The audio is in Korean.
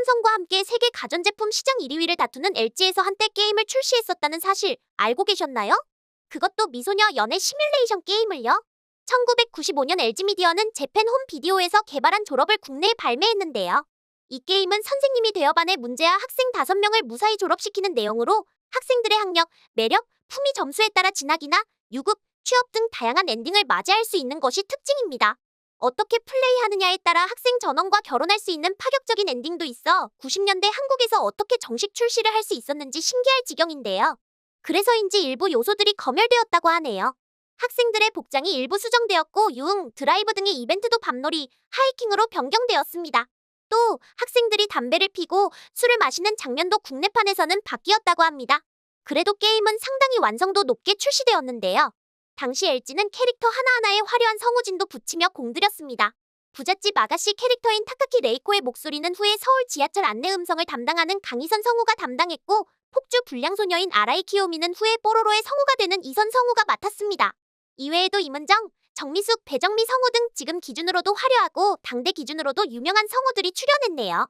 삼성과 함께 세계 가전제품 시장 1, 2위를 다투는 LG에서 한때 게임을 출시했었다는 사실 알고 계셨나요? 그것도 미소녀 연애 시뮬레이션 게임을요. 1995년 LG미디어는 재팬 홈 비디오에서 개발한 졸업을 국내에 발매했는데요. 이 게임은 선생님이 되어 반의 문제아 학생 5명을 무사히 졸업시키는 내용으로 학생들의 학력, 매력, 품위 점수에 따라 진학이나 유급, 취업 등 다양한 엔딩을 맞이할 수 있는 것이 특징입니다. 어떻게 플레이하느냐에 따라 학생 전원과 결혼할 수 있는 파격적인 엔딩도 있어 90년대 한국에서 어떻게 정식 출시를 할 수 있었는지 신기할 지경인데요. 그래서인지 일부 요소들이 검열되었다고 하네요. 학생들의 복장이 일부 수정되었고 유흥, 드라이브 등의 이벤트도 밤놀이, 하이킹으로 변경되었습니다. 또 학생들이 담배를 피고 술을 마시는 장면도 국내판에서는 바뀌었다고 합니다. 그래도 게임은 상당히 완성도 높게 출시되었는데요. 당시 LG는 캐릭터 하나하나에 화려한 성우진도 붙이며 공들였습니다. 부잣집 아가씨 캐릭터인 타카키 레이코의 목소리는 후에 서울 지하철 안내 음성을 담당하는 강희선 성우가 담당했고 폭주 불량소녀인 아라이 키요미는 후에 뽀로로의 성우가 되는 이선 성우가 맡았습니다. 이외에도 임은정, 정미숙, 배정미 성우 등 지금 기준으로도 화려하고 당대 기준으로도 유명한 성우들이 출연했네요.